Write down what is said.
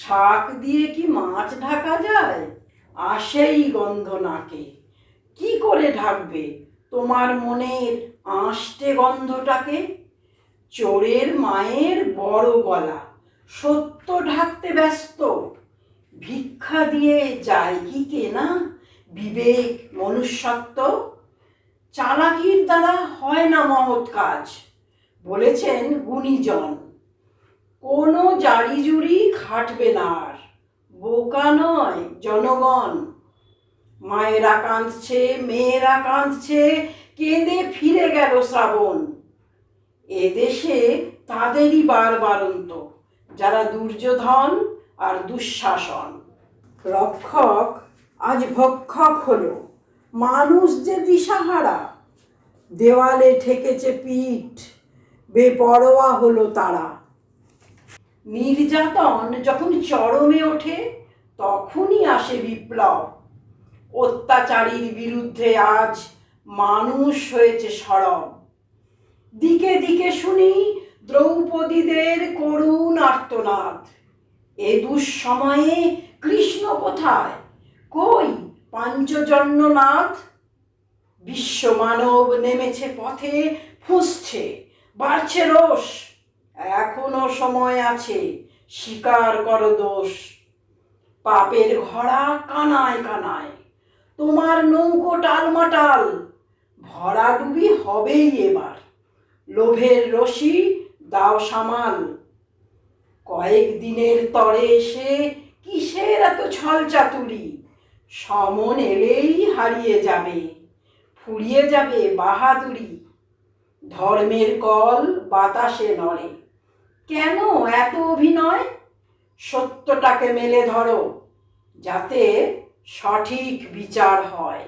শাক দিয়ে কি মাছ ঢাকা যায়? আসেই গন্ধ নাকে। কি করে ঢাকবে? তোমার মনের আঁশটে গন্ধটাকে? চোরের মায়ের বড় গলা। সত্য ঢাকতে ব্যস্ত। ভিক্ষা দিয়ে যায় কি কেনা? বিবেক মনুষ্যত্ব? চালাকির দ্বারা হয় না মহৎ কাজ, বলেছেন গুণীজন। কোনো জারি জুড়ি খাটবে না আর। বোকা নয়, জনগণ। মায়েরা কাঁদছে, মেয়েরা কাঁদছে, কেঁদে ফিরে গেল শ্রাবণ। এদেশে তাদেরই বারবারন্ত যারা দুর্যোধন আর দুঃশাসন। রক্ষক আজ ভক্ষক হলো, মানুষ যে দিশাহারা। দেওয়ালে ঠেকেছে পিঠ, বেপরোয়া হলো তারা। নির্যাতন যখন চরমে ওঠে, তখনই আসে বিপ্লব। অত্যাচারীর বিরুদ্ধে আজ মানুষ হয়েছে সরব। দিকে দিকে শুনি দ্রৌপদীদের করুণ আর্তনাদ। এ দুঃসময়ে কৃষ্ণ কোথায়? কই পাঞ্চজন্যনাথ বিশ্ব মানব নেমেছে পথে, ফুঁসছে, বাড়ছে রোষ। এখনও সময় আছে স্বীকার করো দোষ। পাপের ঘোড়া কানায় কানায়, তোমার নৌকো টালমাটাল ভরাডুবি হবেই এবার। লোভের রশি দাও সামাল। কয়েক দিনের তরে এসে কিসের এত ছল চাতুরি? সমন এলেই হারিয়ে যাবে, ফুরিয়ে যাবে বাহাদুরি। ধর্মের কল বাতাসে নড়ে। কেন এত অভিনয়? সত্যটাকে মেলে ধরো যাতে সঠিক বিচার হয়।